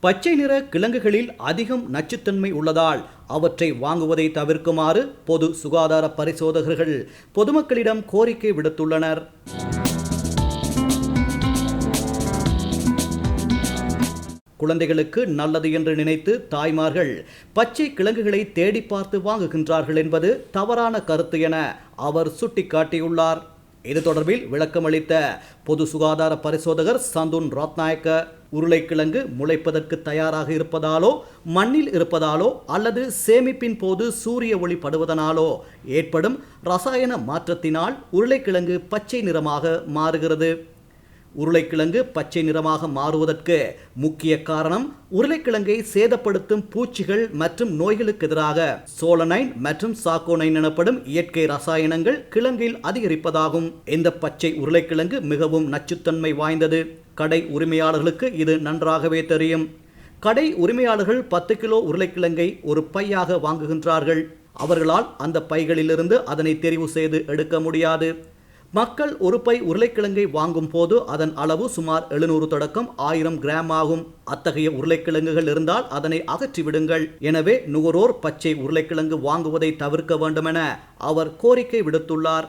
பச்சை நிற கிழங்குகளில் அதிகம் நச்சுத்தன்மை உள்ளதால் அவற்றை வாங்குவதை தவிர்க்குமாறு பொது சுகாதார பரிசோதகர்கள் பொதுமக்களிடம் கோரிக்கை விடுத்துள்ளனர். குழந்தைகளுக்கு நல்லது என்று நினைத்து தாய்மார்கள் பச்சை கிழங்குகளை தேடி பார்த்து வாங்குகின்றார்கள் என்பது தவறான கருத்து என அவர் சுட்டிக்காட்டியுள்ளார். இது தொடர்பில் விளக்கமளித்த பொது சுகாதார பரிசோதகர் சந்துன் ராத்நாயக்க உருளைக்கிழங்கு முளைப்பதற்கு தயாராக இருப்பதாலோ மண்ணில் இருப்பதாலோ அல்லது சேமிப்பின் போது சூரிய ஒளி படுவதனாலோ ஏற்படும் ரசாயன மாற்றத்தினால் உருளைக்கிழங்கு பச்சை நிறமாக மாறுகிறது. உருளைக்கிழங்கு பச்சை நிறமாக மாறுவதற்கு முக்கிய காரணம் உருளைக்கிழங்கை சேதப்படுத்தும் பூச்சிகள் மற்றும் நோய்களுக்கு எதிராக சோலனைன் மற்றும் சாக்கோனைன் எனப்படும் இயற்கை ரசாயனங்கள் கிழங்கில் அதிகரிப்பதாகும். இந்த பச்சை உருளைக்கிழங்கு மிகவும் நச்சுத்தன்மை வாய்ந்தது. கடை உரிமையாளர்களுக்கு இது நன்றாகவே தெரியும். கடை உரிமையாளர்கள் பத்து கிலோ உருளைக்கிழங்கை ஒரு பையாக வாங்குகின்றார்கள். அவர்களால் அந்த பைகளிலிருந்து அதனை தெரிவு செய்து எடுக்க முடியாது. மக்கள் ஒரு பை உருளைக்கிழங்கை வாங்கும் போது அதன் அளவு சுமார் எழுநூறு தொடக்கம் ஆயிரம் கிராம் ஆகும். அத்தகைய உருளைக்கிழங்குகள் இருந்தால் அதனை அகற்றிவிடுங்கள். எனவே நுகரோர் பச்சை உருளைக்கிழங்கு வாங்குவதை தவிர்க்க வேண்டுமென அவர் கோரிக்கை விடுத்துள்ளார்.